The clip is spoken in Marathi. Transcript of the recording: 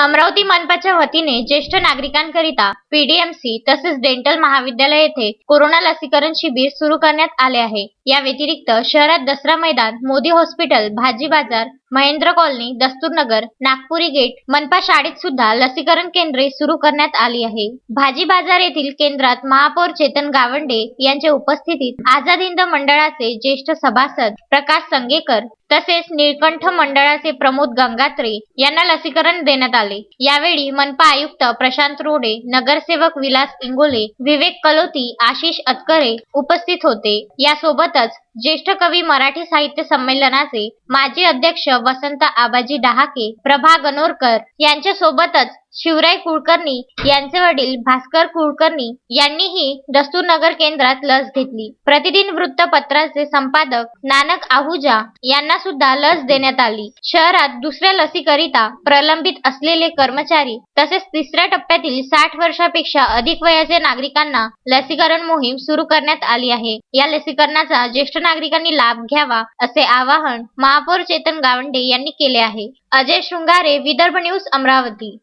अमरावती मनपाच्या वतीने ज्येष्ठ नागरिकांकरिता पीडीएमसी तसेच डेंटल महाविद्यालय येथे कोरोना लसीकरण शिबिर सुरू करण्यात आले आहे. या व्यतिरिक्त शहरात दसरा मैदान मोदी हॉस्पिटल भाजी बाजार महेंद्र कॉलनी दस्तूरनगर नागपुरी गेट मनपा शाळेत सुद्धा लसीकरण केंद्रे सुरू करण्यात आली आहे. भाजी बाजार येथील केंद्रात महापौर चेतन गावंडे यांच्या उपस्थितीत आझाद हिंद मंडळाचे ज्येष्ठ सभासद प्रकाश संगेकर तसेच निळकंठ मंडळाचे प्रमोद गंगात्रे यांना लसीकरण देण्यात आले. यावेळी मनपा आयुक्त प्रशांत रोडे नगरसेवक विलास इंगोले विवेक कलोती आशिष अतकरे उपस्थित होते. यासोबतच ज्येष्ठ कवी मराठी साहित्य संमेलनाचे माजी अध्यक्ष वसंत आबाजी डहाके प्रभा गणोरकर यांच्या सोबतच शिवराय कुलकर्णी यांचे वडील भास्कर कुलकर्णी यांनीही दस्तूरनगर केंद्रात लस घेतली. प्रतिदिन वृत्तपत्राचे संपादक नानक आहुजा यांना सुद्धा लस देण्यात आली. शहरात दुसऱ्या लसीकरिता प्रलंबित असलेले कर्मचारी तसेच तिसऱ्या टप्प्यातील साठ वर्षापेक्षा अधिक वयाच्या नागरिकांना लसीकरण मोहीम सुरू करण्यात आली आहे. या लसीकरणाचा ज्येष्ठ नागरिकांनी लाभ घ्यावा असे आवाहन महापौर चेतन गावंडे यांनी केले आहे. अजय शृंगारे विदर्भ न्यूज अमरावती.